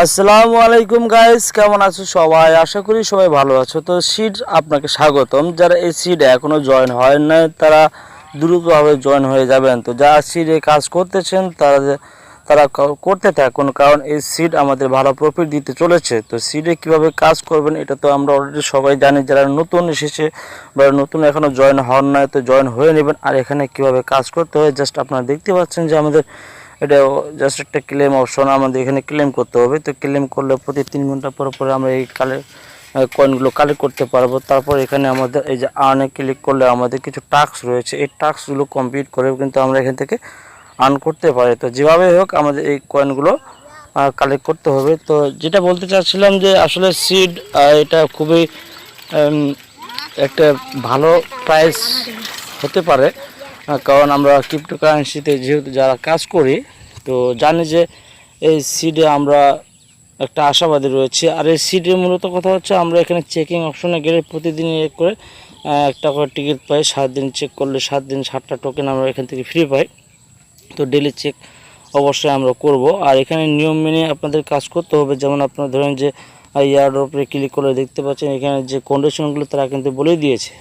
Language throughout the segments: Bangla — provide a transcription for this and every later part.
আসসালামু আলাইকুম গাইস কেমন আছো সবাই? আশা করি সবাই ভালো আছো। তো সিড আপনাকে স্বাগতম। যারা এই সিডে এখনও জয়েন হয় না তারা দ্রুতভাবে জয়েন হয়ে যাবেন। তো যারা সিডে কাজ করতেছেন, তারা তারা করতে থাকুন, কারণ এই সিড আমাদের ভালো প্রফিট দিতে চলেছে। তো সিডে কীভাবে কাজ করবেন, এটা তো আমরা অলরেডি সবাই জানি। যারা নতুন এসেছে বা নতুন এখনও জয়েন হন নাই, তো জয়েন হয়ে নেবেন। আর এখানে কীভাবে কাজ করতে হয় জাস্ট আপনারা দেখতে পাচ্ছেন যে আমাদের এটা জাস্ট একটা ক্লেম অপশন আমাদের এখানে ক্লেম করতে হবে। তো ক্লেম করলে প্রতি তিন ঘণ্টা পর পরে আমরা এই কালে কয়েনগুলো কালেক্ট করতে পারব। তারপর এখানে আমাদের এই যে আর্নে ক্লিক করলে আমাদের কিছু টাস্ক রয়েছে। এই টাস্কগুলো কমপ্লিট করে কিন্তু আমরা এখান থেকে আর্ন করতে পারি। তো যেভাবে হোক আমাদের এই কয়েনগুলো কালেক্ট করতে হবে। তো যেটা বলতে চাচ্ছিলাম যে আসলে সিড এটা খুবই একটা ভালো প্রাইস হতে পারে। কারণ আমরা ক্রিপ্টোকারেন্সিতে যেহেতু যারা কাজ করি, তো জানি যে এই সিডে আমরা একটা আশাবাদী রয়েছে। আর এই সিডের মূলত কথা হচ্ছে, আমরা এখানে চেকিং অপশনে গেলে প্রতিদিন এ করে একটা করে টিকিট পাই। সাত দিন চেক করলে সাত দিন সাতটা টোকেন আমরা এখান থেকে ফ্রি পাই। তো ডেলি চেক অবশ্যই আমরা করব। আর এখানে নিয়ম মেনে আপনাদের কাজ করতে হবে। যেমন আপনারা ধরেন যে ইয়ার উপরে ক্লিক করে দেখতে পাচ্ছেন, এখানে যে কন্ডিশনগুলো তারা কিন্তু বলে দিয়েছে।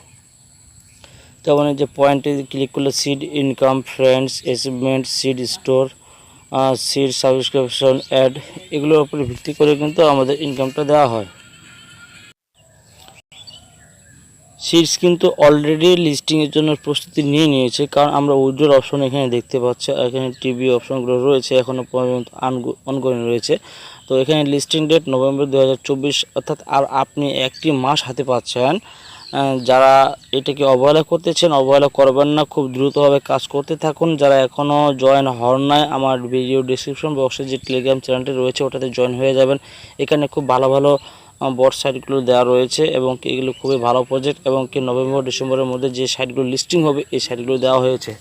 যেমন যে পয়েন্টে ক্লিক করলে seed income friends achievement seed store seed subscription add এগুলোর উপরে ভিত্তি করে কিন্তু আমাদের ইনকামটা দেওয়া হয়। সিডস কিন্তু অলরেডি লিস্টিংয়ের জন্য প্রস্তুতি নিয়ে নিয়েছে, কারণ আমরা উইড্রোর অপশন এখানে দেখতে পাচ্ছি এখানে টিভি অপশনগুলো রয়েছে এখনও পর্যন্ত অনগোয়িং রয়েছে। তো এখানে লিস্টিং ডেট নভেম্বর দু হাজার চব্বিশ, অর্থাৎ আর আপনি একটি মাস হাতে পাচ্ছেন যারা এটাকে অবহেলা করতেছেন, অবহেলা করবেন না, খুব দ্রুতভাবে কাজ করতে থাকুন। যারা এখনও জয়েন হন নাই, আমার ভিডিও ডিসক্রিপশন বক্সে যে টেলিগ্রাম চ্যানেলটি রয়েছে, ওটাতে জয়েন হয়ে যাবেন। এখানে খুব ভালো ভালো বট সাইটগুলো দেওয়া রয়েছে এবং এগুলো খুবই ভালো প্রজেক্ট এবং কি নভেম্বর, ডিসেম্বরের মধ্যে যে সাইটগুলো লিস্টিং হবে, এই সাইটগুলো দেওয়া হয়েছে।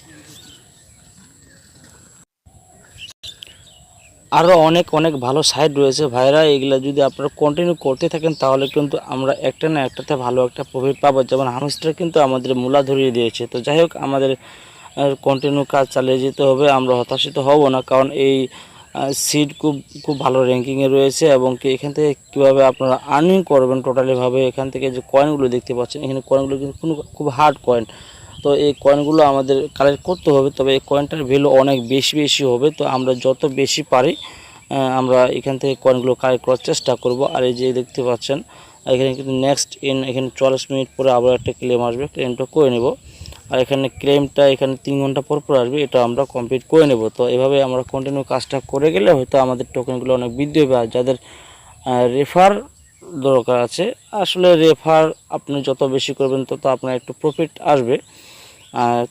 আরও অনেক অনেক ভালো সাইট রয়েছে। ভাইরা, এগুলো যদি আপনারা কন্টিনিউ করতে থাকেন, তাহলে কিন্তু আমরা একটা না একটাতে ভালো একটা প্রফিট পাবো। যেমন হামস্টার কিন্তু আমাদের মূলা ধরিয়ে দিয়েছে। তো যাই হোক, আমাদের কন্টিনিউ কাজ চালিয়ে যেতে হবে। আমরা হতাশিত হব না, কারণ এই সিট খুব খুব ভালো র্যাঙ্কিংয়ে রয়েছে এবং কি এখান থেকে কীভাবে আপনারা আর্নিং করবেন টোটালিভাবে এখান থেকে যে কয়েনগুলো দেখতে পাচ্ছেন, এখানে কয়েনগুলো কিন্তু কোনো, খুব হার্ড কয়েন তো এই কয়েনগুলো আমাদের কালেক্ট করতে হবে, তবে এই কয়েনটার ভ্যালু অনেক বেশি বেশি হবে, তো আমরা যত বেশি পারি আমরা এখান থেকে কয়েনগুলো কালেক্ট করার চেষ্টা করব। আর এই যে দেখতে পাচ্ছেন, এখানে কিন্তু নেক্সট ইন এখানে চল্লিশ মিনিট পরে আবার একটা ক্লেম আসবে ক্লেমটা করে নেব। আর এখানে ক্লেমটা এখানে তিন ঘণ্টা পর পর আসবে, এটা আমরা কমপ্লিট করে নেব। তো এভাবে আমরা কন্টিনিউ কাজটা করে গেলে হয়তো আমাদের টোকেনগুলো অনেক বৃদ্ধি হবে। আর যাদের রেফার দরকার আছে, আসলে রেফার আপনি যত বেশি করবেন তত আপনার একটু প্রফিট আসবে।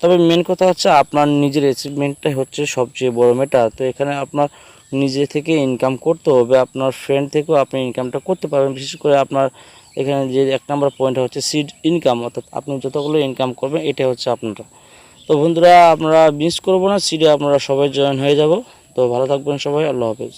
তবে মেন কথা হচ্ছে আপনার নিজের অ্যাচিভমেন্টটাই হচ্ছে সবচেয়ে বড় ম্যাটার তো এখানে আপনার নিজে থেকে ইনকাম করতে হবে, আপনার ফ্রেন্ড থেকেও আপনি ইনকামটা করতে পারবেন। বিশেষ করে আপনার এখানে যে এক নম্বর পয়েন্ট হচ্ছে সিড ইনকাম অর্থাৎ আপনি যতগুলো ইনকাম করবেন এটা হচ্ছে আপনারা। তো বন্ধুরা, আপনারা মিস করব না সিডে আপনারা সবাই জয়েন হয়ে যাব। তো ভালো থাকবেন সবাই, আল্লাহ হাফেজ।